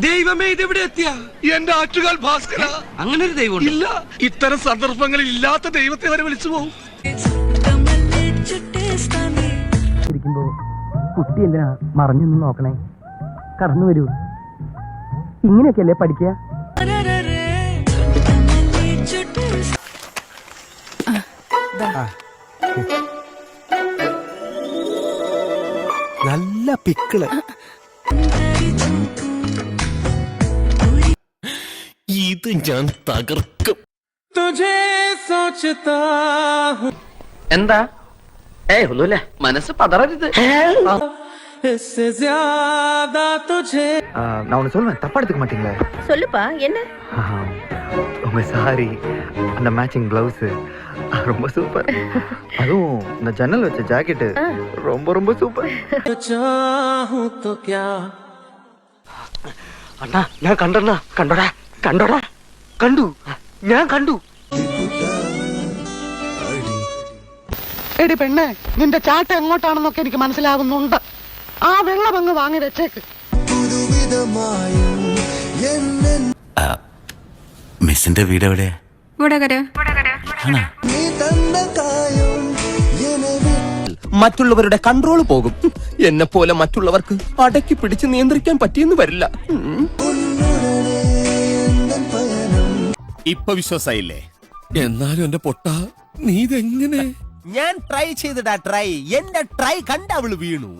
ദൈവമേ ഇതെവിടെ എത്തിയ? എന്റെ ആറ്റുകാൽ ഭാസ്കര. അങ്ങനെ ഒരു ദൈവം ഇല്ല. ഇത്തരം സന്ദർഭങ്ങളിൽ ഇല്ലാത്ത ദൈവത്തെ വരെ വിളിച്ചു പോകും കുട്ടി എന്തിനാ മറഞ്ഞൊന്നും നോക്കണേ? കടന്നു വരൂ. ഇങ്ങനെയൊക്കെയല്ലേ പഠിക്കുക? നല്ല പിക്കിൾ. ഇത് ഞാൻ തകർക്കും എന്താ ഏ ഒന്നുമില്ല മനസ്സ് പതറരുത് நான் ஒன்று சொல்லுவேன் தப்பா எடுத்துக்க மாட்டீங்களே சொல்லுப்பா என்ன உங்க சாரி அந்த மேட்சிங் பிளவுஸ் ரொம்ப சூப்பர் அதுவும் இந்த ஜன்னல் வச்ச ஜாக்கெட்டு ரொம்ப ரொம்ப சூப்பர் അണ്ണാ ഞാൻ കണ്ടണ്ണാ കണ്ടോടാ കണ്ടോടാ കണ്ടു. ഞാൻ കണ്ടു. എടി പെണ്ണെ നിന്റെ ചാട്ട എങ്ങോട്ടാണെന്നൊക്കെ എനിക്ക് മനസ്സിലാവുന്നുണ്ട്. ആ വെള്ളം അങ്ങ് വാങ്ങി വെച്ചേക്ക്. മിസ്സിന്റെ വീട് എവിടെയാ? മറ്റുള്ളവരുടെ കൺട്രോൾ പോകും. എന്നെ പോലെ മറ്റുള്ളവർക്ക് അടക്കി പിടിച്ച് നിയന്ത്രിക്കാൻ പറ്റിയെന്ന് വരില്ല. ഇപ്പൊ വിശ്വാസായില്ലേ? എന്നാലും എന്റെ പൊട്ട നീ ഇതെങ്ങനെ? ഞാൻ ട്രൈ ചെയ്തിടാ ട്രൈ എന്റെ ട്രൈ കണ്ട അവൾ വീണു.